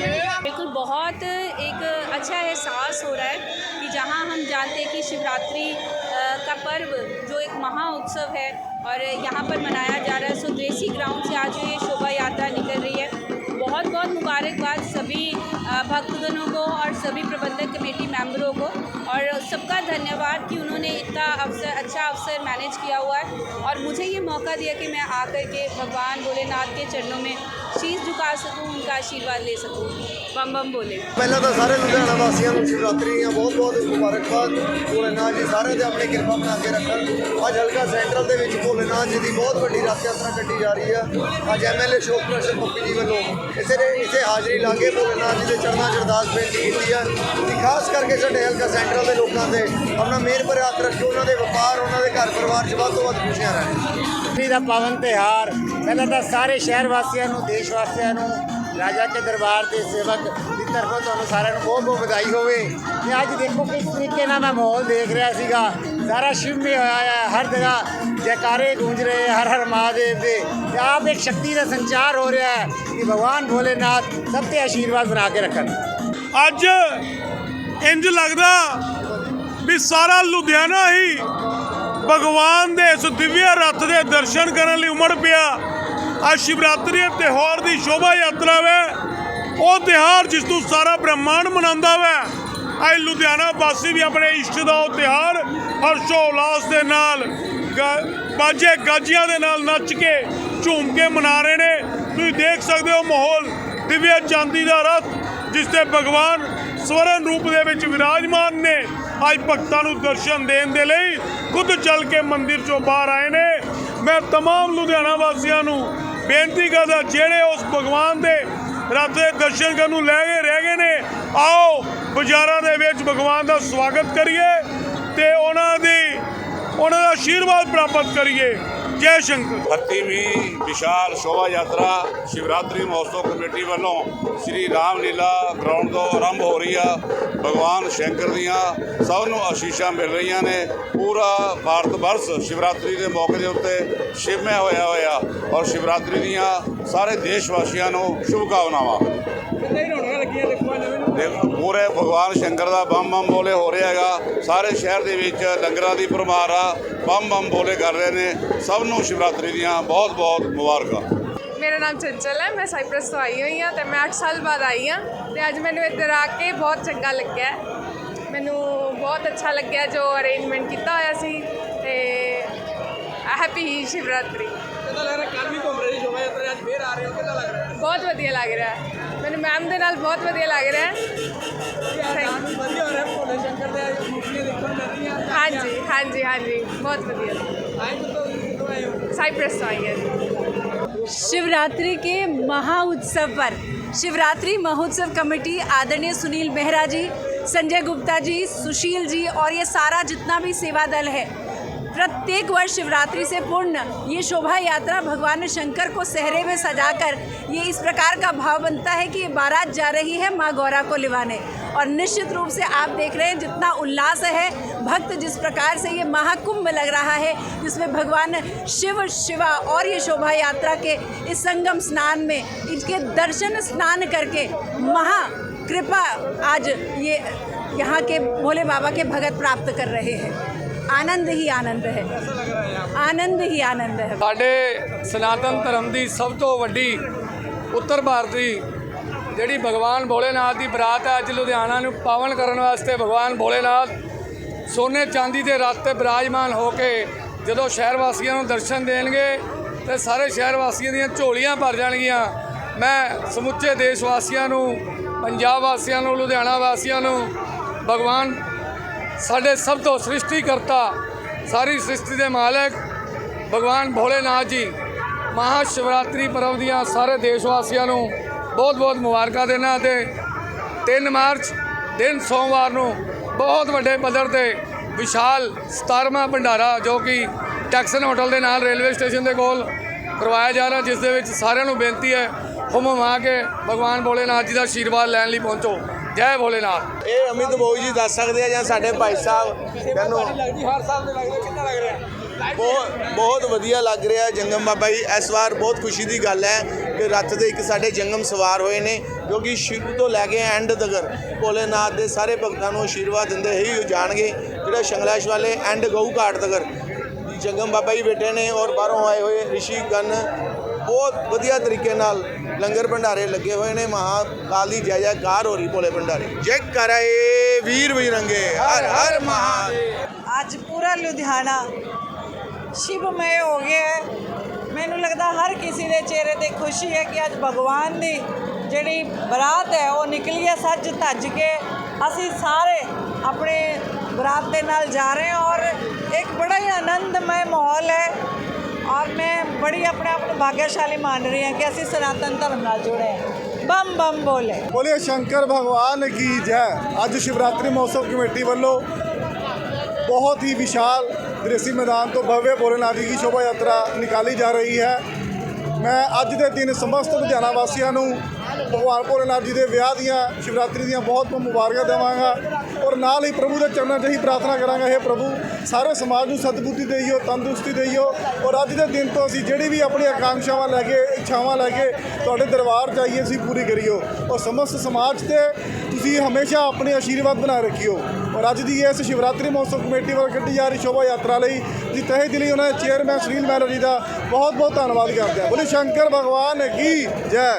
मेरा बिल्कुल, बहुत एक अच्छा एहसास हो रहा है कि जहाँ हम जानते हैं कि शिवरात्रि का पर्व जो एक महा उत्सव है और यहाँ पर मनाया जा रहा है। सो देसी ग्राउंड से आज ये शोभा यात्रा निकल रही है। प्रबंधक कमेटी मेंबरों को और सबका धन्यवाद कि उन्होंने इतना अवसर अच्छा अवसर मैनेज किया हुआ है। और मुझे ये मौका दिया कि मैं आकर के भगवान भोलेनाथ के चरणों में शीश झुका सकूं उनका आशीर्वाद ले सकूं बम बम बोले ਪਹਿਲਾਂ ਤਾਂ ਸਾਰੇ ਲੁਧਿਆਣਾ ਵਾਸੀਆਂ ਨੂੰ ਸ਼ਿਵਰਾਤਰੀ ਦੀਆਂ ਬਹੁਤ ਬਹੁਤ ਮੁਬਾਰਕਬਾਦ ਭੋਲੇਨਾਥ ਜੀ ਸਾਰਿਆਂ ਤੇ ਆਪਣੀ ਕਿਰਪਾ ਬਣਾ ਕੇ ਰੱਖਣ ਅੱਜ ਹਲਕਾ ਸੈਂਟਰਲ ਦੇ ਵਿੱਚ ਭੋਲੇਨਾਥ ਜੀ ਦੀ ਬਹੁਤ ਵੱਡੀ ਰਥ ਯਾਤਰਾ ਕੱਢੀ ਜਾ ਰਹੀ ਹੈ ਅੱਜ ਐਮਐਲਏ ਸ਼ੋਕ ਪ੍ਰਸ਼ਰ ਪੱਪੀ ਜੀ ਵੱਲੋਂ ਇਸੇ ਦੇ ਇਸੇ ਹਾਜ਼ਰੀ ਲਾ ਕੇ ਭੋਲੇਨਾਥ ਜੀ ਦੇ ਚਰਨਾਂ 'ਚ ਅਰਦਾਸ ਬੇਨਤੀ ਕੀਤੀ ਹੈ ਕਿ ਖਾਸ ਕਰਕੇ ਸਾਡੇ ਹਲਕਾ ਸੈਂਟਰਲ ਦੇ ਲੋਕਾਂ ਤੇ ਆਪਣਾ ਮਿਹਰ ਭਰਿਆ ਹੱਥ ਰੱਖੋ ਉਹਨਾਂ ਦੇ ਵਪਾਰ ਉਹਨਾਂ ਦੇ ਘਰ ਪਰਿਵਾਰ 'ਚ ਵੱਧ ਤੋਂ ਵੱਧ ਖੁਸ਼ੀਆਂ ਰਹਿਣ ਨਵਰਾਤਰੀ ਦਾ ਪਾਵਨ ਤਿਹਾਰ ਪਹਿਲਾਂ ਤਾਂ ਸਾਰੇ ਸ਼ਹਿਰ ਵਾਸੀਆਂ ਨੂੰ, ਦੇਸ਼ ਵਾਸੀਆਂ ਨੂੰ, ਰਾਜਾ ਕੇ ਦਰਬਾਰ ਦੇ ਸੇਵਕ ਦੀ ਤਰਫੋਂ ਤੁਹਾਨੂੰ ਸਾਰਿਆਂ ਨੂੰ ਬਹੁਤ ਬਹੁਤ ਵਧਾਈ ਹੋਵੇ। ਤੇ ਅੱਜ ਦੇਖੋ ਕਿਸ ਤਰੀਕੇ ਨਾਲ ਮੈਂ ਮਾਹੌਲ ਦੇਖ ਰਿਹਾ ਸੀਗਾ। ਸਾਰਾ ਸ਼ਿਵਮੇ ਹੋਇਆ ਹੈ ਹਰ ਜਗ੍ਹਾ ਜੈਕਾਰੇ ਗੂੰਜ ਰਹੇ, ਹਰ ਹਰ ਮਹਾਦੇਵ ਦੇ। ਤੇ ਆਪ ਇੱਕ ਸ਼ਕਤੀ ਦਾ ਸੰਚਾਰ ਹੋ ਰਿਹਾ ਹੈ ਕਿ ਭਗਵਾਨ ਭੋਲੇਨਾਥ ਸਭ ਤੇ ਆਸ਼ੀਰਵਾਦ ਬਣਾ ਕੇ ਰੱਖਣ। ਅੱਜ ਇੰਜ ਲੱਗਦਾ ਵੀ ਸਾਰਾ ਲੁਧਿਆਣਾ ਹੀ ਭਗਵਾਨ ਦੇ ਇਸ ਦਿਵਯ ਰੱਥ ਦੇ ਦਰਸ਼ਨ ਕਰਨ ਲਈ ਉਮੜ ਪਿਆ। ਅੱਜ ਸ਼ਿਵਰਾਤਰੀ ਦੇ ਤਿਉਹਾਰ ਦੀ ਸ਼ੋਭਾ ਯਾਤਰਾ ਵੇ ਉਹ ਤਿਉਹਾਰ ਜਿਸ ਨੂੰ ਸਾਰਾ ਬ੍ਰਹਮਾਂਡ ਮਨਾਉਂਦਾ ਵੇ ਅੱਜ ਲੁਧਿਆਣਾ ਵਾਸੀ ਵੀ ਆਪਣੇ ਇਸ਼ਟ ਦਾ ਉਹ ਤਿਉਹਾਰ ਹਰਸ਼ੋ ਉਲਾਸ ਦੇ ਨਾਲ ਗ- ਬਾਜੇ ਗਾਜੀਆਂ ਦੇ ਨਾਲ ਨੱਚ ਕੇ ਝੂਮ ਕੇ ਮਨਾ ਰਹੇ ਨੇ ਤੁਸੀਂ ਦੇਖ ਸਕਦੇ ਹੋ ਮਾਹੌਲ ਦਿਵਯ ਚਾਂਦੀ ਦਾ ਰਥ ਜਿਸ ਤੇ ਭਗਵਾਨ ਸਵਰਨ ਰੂਪ ਦੇ ਵਿੱਚ ਵਿਰਾਜਮਾਨ ਨੇ ਅੱਜ ਭਗਤਾਂ ਨੂੰ ਦਰਸ਼ਨ ਦੇਣ ਦੇ ਲਈ ਖੁਦ ਚੱਲ ਕੇ ਮੰਦਿਰ ਚੋਂ ਬਾਹਰ ਆਏ ਨੇ ਮੈਂ तमाम ਲੁਧਿਆਣਾ ਵਾਸੀਆਂ ਨੂੰ ਬੇਨਤੀ ਕਰਦਾ, ਜਿਹੜੇ ਉਸ ਭਗਵਾਨ ਦੇ ਰੱਥ ਦੇ ਦਰਸ਼ਨ ਕਰਨ ਨੂੰ ਲੈ ਗਏ ਰਹਿ ਗਏ ਨੇ, ਆਓ ਬਾਜ਼ਾਰਾਂ ਦੇ ਵਿੱਚ ਭਗਵਾਨ ਦਾ ਸਵਾਗਤ ਕਰੀਏ ਤੇ ਉਹਨਾਂ ਦੀ, ਉਹਨਾਂ ਦਾ ਆਸ਼ੀਰਵਾਦ ਪ੍ਰਾਪਤ ਕਰੀਏ। ਜੈ ਸ਼ੰਕਰ। 38ਵੀਂ ਵਿਸ਼ਾਲ ਸ਼ੋਭਾ ਯਾਤਰਾ ਸ਼ਿਵਰਾਤਰੀ ਮਹੋਤਸਵ ਕਮੇਟੀ ਵੱਲੋਂ ਸ੍ਰੀ ਰਾਮ ਲੀਲਾ ਗਰਾਊਂਡ ਤੋਂ ਆਰੰਭ ਹੋ ਰਹੀ ਆ। ਭਗਵਾਨ ਸ਼ੰਕਰ ਦੀਆਂ ਸਭ ਨੂੰ ਆਸ਼ੀਸ਼ਾਂ ਮਿਲ ਰਹੀਆਂ ਨੇ। ਪੂਰਾ ਭਾਰਤ ਵਰਸ਼ ਸ਼ਿਵਰਾਤਰੀ ਦੇ ਮੌਕੇ ਦੇ ਉੱਤੇ ਸ਼ਿਵਮੈ ਹੋਇਆ ਹੋਇਆ ਔਰ ਸ਼ਿਵਰਾਤਰੀ ਦੀਆਂ ਸਾਰੇ ਦੇਸ਼ ਵਾਸੀਆਂ ਨੂੰ ਸ਼ੁਭਕਾਮਨਾਵਾਂ। ਕਿੰਨੇ ਹੀ ਰੌਣਕਾਂ ਲੱਗੀਆਂ ਦੇਖੋ ਅੱਜ ਨਵੇਂ ਨੂੰ ਦੇਖੋ ਪੂਰੇ ਭਗਵਾਨ ਸ਼ੰਕਰ ਦਾ ਬੰਮ ਬੰਮ ਬੋਲੇ ਹੋ ਰਿਹਾ ਹੈਗਾ। ਸਾਰੇ ਸ਼ਹਿਰ ਦੇ ਵਿੱਚ ਲੰਗਰਾਂ ਦੀ ਪਰਮਾਰ ਆ। ਬੰਮ ਬੰਮ ਬੋਲੇ ਕਰ ਰਹੇ ਨੇ। ਸਭ ਨੂੰ ਸ਼ਿਵਰਾਤਰੀ ਦੀਆਂ ਬਹੁਤ ਬਹੁਤ ਮੁਬਾਰਕਾਂ। ਮੇਰਾ ਨਾਮ ਚੰਚਲ ਹੈ ਮੈਂ ਸਾਈਪ੍ਰਸ ਤੋਂ ਆਈ ਹੋਈ ਹਾਂ ਤੇ ਮੈਂ 8 ਸਾਲ ਬਾਅਦ ਆਈ ਹਾਂ ਤੇ ਅੱਜ ਮੈਨੂੰ ਇੱਧਰ ਆ ਕੇ ਬਹੁਤ ਚੰਗਾ ਲੱਗਿਆ। ਮੈਨੂੰ ਬਹੁਤ ਅੱਛਾ ਲੱਗਿਆ ਜੋ ਅਰੇਂਜਮੈਂਟ ਕੀਤਾ ਹੋਇਆ ਸੀ ਤੇ ਹੈਪੀ ਸ਼ਿਵਰਾਤਰੀ। ਕਿੰਨਾ ਲੱਗ ਰਿਹਾ? ਕੱਲ ਵੀ ਘੁੰਮ ਰਹੇ ਸੀ ਸ਼ੋਭਾ ਯਾਤਰਾ ਅੱਜ ਫੇਰ ਆ ਰਹੇ ਹੋ ਕਿੰਨਾ ਲੱਗ ਰਿਹਾ? ਬਹੁਤ ਵਧੀਆ ਲੱਗ ਰਿਹਾ। ਮੈਨੂੰ ਮੈਮ ਦੇ ਨਾਲ ਬਹੁਤ ਵਧੀਆ ਲੱਗ ਰਿਹਾ। ਹੈ Thank you. ਵਧੀਆ ਹੋ ਰਿਹਾ ਭੋਲੇ ਸ਼ੰਕਰ ਦੇ ਮੂਰਤੀਆਂ ਦੇਖਣ ਨੂੰ ਮਿਲਦੀਆਂ ਹਾਂਜੀ ਹਾਂਜੀ ਹਾਂਜੀ ਬਹੁਤ ਵਧੀਆ। ਆਏ ਹੋ? ਸਾਈਪ੍ਰਸ ਤੋਂ ਆਈ ਹਾਂ शिवरात्रि के महा उत्सव पर शिवरात्रि महोत्सव कमेटी आदरणीय सुनील मेहरा जी, संजय गुप्ता जी, सुशील जी और ये सारा जितना भी सेवा दल है प्रत्येक वर्ष शिवरात्रि से पूर्ण ये शोभा यात्रा भगवान शंकर को सहरे में सजाकर ये इस प्रकार का भाव बनता है कि बारात जा रही है माँ गौरा को लिवाने। और निश्चित रूप से आप देख रहे हैं जितना उल्लास है, भक्त जिस प्रकार से ये महाकुंभ लग रहा है, जिसमें भगवान शिव, शिवा और ये शोभा यात्रा के इस संगम स्नान में इनके दर्शन स्नान करके महा कृपा आज ये यहाँ के भोले बाबा के भगत प्राप्त कर रहे हैं। ਆਨੰਦ ਹੀ ਆਨੰਦ ਹੈ। ਆਨੰਦ ਹੀ ਆਨੰਦ ਹੈ। ਸਾਡੇ ਸਨਾਤਨ ਧਰਮ ਦੀ ਸਭ ਤੋਂ ਵੱਡੀ ਉੱਤਰ ਭਾਰਤੀ ਜਿਹੜੀ ਭਗਵਾਨ ਭੋਲੇਨਾਥ ਦੀ ਬਰਾਤ ਹੈ, ਅੱਜ ਲੁਧਿਆਣਾ ਨੂੰ ਪਾਵਨ ਕਰਨ ਵਾਸਤੇ ਭਗਵਾਨ ਭੋਲੇਨਾਥ ਸੋਨੇ ਚਾਂਦੀ ਦੇ ਰਥ ਤੇ ਬਿਰਾਜਮਾਨ ਹੋ ਕੇ ਜਦੋਂ ਸ਼ਹਿਰ ਵਾਸੀਆਂ ਨੂੰ ਦਰਸ਼ਨ ਦੇਣਗੇ ਤੇ ਸਾਰੇ ਸ਼ਹਿਰ ਵਾਸੀਆਂ ਦੀਆਂ ਝੋਲੀਆਂ ਭਰ ਜਾਣਗੀਆਂ। ਮੈਂ ਸਮੁੱਚੇ ਦੇਸ਼ ਵਾਸੀਆਂ ਨੂੰ, ਪੰਜਾਬ ਵਾਸੀਆਂ ਨੂੰ, ਲੁਧਿਆਣਾ ਵਾਸੀਆਂ ਨੂੰ ਭਗਵਾਨ ਸਾਡੇ ਸਭ ਤੋਂ ਸ੍ਰਿਸ਼ਟੀ ਕਰਤਾ ਸਾਰੀ ਸ੍ਰਿਸ਼ਟੀ ਦੇ ਮਾਲਕ ਭਗਵਾਨ ਭੋਲੇਨਾਥ ਜੀ ਮਹਾ ਸ਼ਿਵਰਾਤਰੀ ਪਰਵ ਦੀਆਂ ਸਾਰੇ ਦੇਸ਼ ਵਾਸੀਆਂ ਨੂੰ ਬਹੁਤ ਬਹੁਤ ਮੁਬਾਰਕਾਂ ਦੇਣਾ ਤੇ 3 ਮਾਰਚ, ਦਿਨ ਸੋਮਵਾਰ ਨੂੰ ਬਹੁਤ ਵੱਡੇ ਪੱਧਰ ਤੇ ਵਿਸ਼ਾਲ 17ਵਾਂ ਭੰਡਾਰਾ ਜੋ ਕਿ ਟੈਕਸਨ ਹੋਟਲ ਦੇ ਨਾਲ ਰੇਲਵੇ ਸਟੇਸ਼ਨ ਦੇ ਕੋਲ ਕਰਵਾਇਆ ਜਾ ਰਿਹਾ, ਜਿਸ ਦੇ ਵਿੱਚ ਸਾਰਿਆਂ ਨੂੰ ਬੇਨਤੀ ਹੈ ਹੁਮ ਹੁਮਾ ਕੇ ਭਗਵਾਨ ਭੋਲੇਨਾਥ ਜੀ ਦਾ ਆਸ਼ੀਰਵਾਦ ਲੈਣ ਲਈ ਪਹੁੰਚੋ। ਜੈ ਭੋਲੇਨਾਥ। ਇਹ ਅਮਿਤ ਬੋਈ ਜੀ ਦੱਸ ਸਕਦੇ ਆ ਜਾਂ ਸਾਡੇ ਭਾਈ ਸਾਹਿਬ ਮੈਨੂੰ ਲੱਗਦੀ ਹਰ ਸਾਲ ਦੇ ਲੱਗਦਾ ਕਿੰਨਾ ਲੱਗ ਰਿਹਾ? ਬਹੁਤ ਬਹੁਤ ਵਧੀਆ ਲੱਗ ਰਿਹਾ ਜੰਗਮ ਬਾਬਾ ਜੀ। ਇਸ ਵਾਰ ਬਹੁਤ ਖੁਸ਼ੀ ਦੀ ਗੱਲ ਹੈ ਕਿ ਰੱਥ ਦੇ ਇੱਕ ਸਾਡੇ ਜੰਗਮ ਸਵਾਰ ਹੋਏ ਨੇ ਜੋ ਕਿ ਸ਼ੁਰੂ ਤੋਂ ਲੈ ਕੇ ਐਂਡ ਤੱਕ ਭੋਲੇਨਾਥ ਦੇ ਸਾਰੇ ਭਗਤਾਂ ਨੂੰ ਆਸ਼ੀਰਵਾਦ ਦਿੰਦੇ ਹੀ ਜਾਣਗੇ ਜਿਹੜਾ ਸ਼ੰਗਲੈਸ਼ ਵਾਲੇ ਐਂਡ ਗਊ ਘਾਟ ਤੱਕ। ਜੰਗਮ ਬਾਬਾ ਜੀ ਬੈਠੇ ਨੇ ਔਰ ਬਾਹਰੋਂ ਆਏ ਹੋਏ ਰਿਸ਼ੀ ਗਨ ਬਹੁਤ ਵਧੀਆ ਤਰੀਕੇ ਨਾਲ ਲੰਗਰ ਭੰਡਾਰੇ ਲੱਗੇ ਹੋਏ ਨੇ, ਮਹਾਕਾਲ ਦੀ ਜੈ ਜੈਕਾਰ ਹੋ ਰਹੀ ਭੋਲੇ ਭੰਡਾਰੇ। ਜੈ ਕਰਾਏ ਵੀਰ ਬਜਰੰਗੇ ਹਰ ਹਰ ਮਹਾ ਅੱਜ ਪੂਰਾ ਲੁਧਿਆਣਾ ਸ਼ਿਵਮय ਹੋ ਗਿਆ ਹੈ। ਮੈਨੂੰ ਲੱਗਦਾ ਹਰ ਕਿਸੇ ਦੇ ਚਿਹਰੇ ਤੇ ਖੁਸ਼ੀ ਹੈ ਕਿ ਅੱਜ ਭਗਵਾਨ ਦੀ ਜਿਹੜੀ ਬਰਾਤ ਹੈ, ਉਹ ਨਿਕਲੀ ਹੈ, ਸੱਜ ਧੱਜ ਕੇ ਅਸੀਂ ਸਾਰੇ ਆਪਣੇ ਬਰਾਤ ਦੇ ਨਾਲ ਜਾ ਰਹੇ ਹਾਂ ਔਰ ਇੱਕ ਬੜਾ ਹੀ ਆਨੰਦਮय ਮਾਹੌਲ ਹੈ। ਔਰ ਮੈਂ ਬੜੀ ਆਪਣੇ ਆਪ ਨੂੰ ਭਾਗਿਆਸ਼ਾਲੀ ਮੰਨ ਰਹੀ ਹਾਂ ਕਿ ਅਸੀਂ ਸਨਾਤਨ ਧਰਮ ਨਾਲ ਜੁੜੇ ਹਾਂ। ਬੰਮ ਬੰਮ ਬੋਲੇ। ਬੋਲੇ, ਸ਼ੰਕਰ ਭਗਵਾਨ ਕੀ ਜੈ? ਅੱਜ ਸ਼ਿਵਰਾਤਰੀ ਮਹੋਤਸਵ ਕਮੇਟੀ ਵੱਲੋਂ ਬਹੁਤ ਹੀ ਵਿਸ਼ਾਲ ਦ੍ਰਿਸ਼ੀ ਮੈਦਾਨ ਤੋਂ ਭव्य ਭੋਲੇਨਾਥ ਜੀ ਦੀ ਸ਼ੋਭਾ ਯਾਤਰਾ ਨਿਕਾਲੀ ਜਾ ਰਹੀ ਹੈ। ਮੈਂ ਅੱਜ ਦੇ ਦਿਨ ਸਮਸਤ ਲੁਧਿਆਣਾ ਵਾਸੀਆਂ ਨੂੰ ਭਗਵਾਨ ਭੋਲੇਨਾਥ ਜੀ ਦੇ ਵਿਆਹ ਦੀਆਂ, ਸ਼ਿਵਰਾਤਰੀ ਦੀਆਂ ਬਹੁਤ ਮੁਬਾਰਕਾਂ ਦੇਵਾਂਗਾ ਔਰ ਨਾਲ ਹੀ ਪ੍ਰਭੂ ਦੇ ਚਰਨਾਂ 'ਚ ਹੀ ਪ੍ਰਾਰਥਨਾ ਕਰਾਂਗਾ हे ਪ੍ਰਭੂ, ਸਾਰੇ ਸਮਾਜ ਨੂੰ ਸਤਬੁੱਧੀ ਦੇਈਓ, ਤੰਦਰੁਸਤੀ ਦੇਈਓ ਔਰ ਅੱਜ ਦੇ ਦਿਨ ਤੋਂ ਅਸੀਂ ਜਿਹੜੀ ਵੀ ਆਪਣੀ ਆਕਾਂਖਸ਼ਾਵਾਂ ਲੈ ਕੇ, ਇੱਛਾਵਾਂ ਲੈ ਕੇ ਤੁਹਾਡੇ ਦਰਬਾਰ 'ਚ ਆਈਏ ਅਸੀਂ ਪੂਰੀ ਕਰੀਓ ਔਰ ਸਮਸਤ ਸਮਾਜ ਤੇ ਤੁਸੀਂ ਹਮੇਸ਼ਾ ਆਪਣੇ ਆਸ਼ੀਰਵਾਦ ਬਣਾ ਰੱਖਿਓ ਔਰ ਅੱਜ ਦੀ ਇਸ ਸ਼ਿਵਰਾਤਰੀ ਮਹੋਤਸਵ ਕਮੇਟੀ ਵੱਲੋਂ ਕੱਢੀ ਜਾ ਰਹੀ ਸ਼ੋਭਾ ਯਾਤਰਾ ਲਈ ਜੀ, ਤਹਿ ਦਿਲੀ ਉਹਨਾਂ ਦੇ ਚੇਅਰਮੈਨ ਸੁਨੀਲ ਮਹਿਰਾ ਜੀ ਦਾ ਬਹੁਤ ਬਹੁਤ ਧੰਨਵਾਦ ਕਰਦੇ ਹਾਂ। ਬੋਲੇ, ਸ਼ੰਕਰ ਭਗਵਾਨ ਕੀ ਜੈ।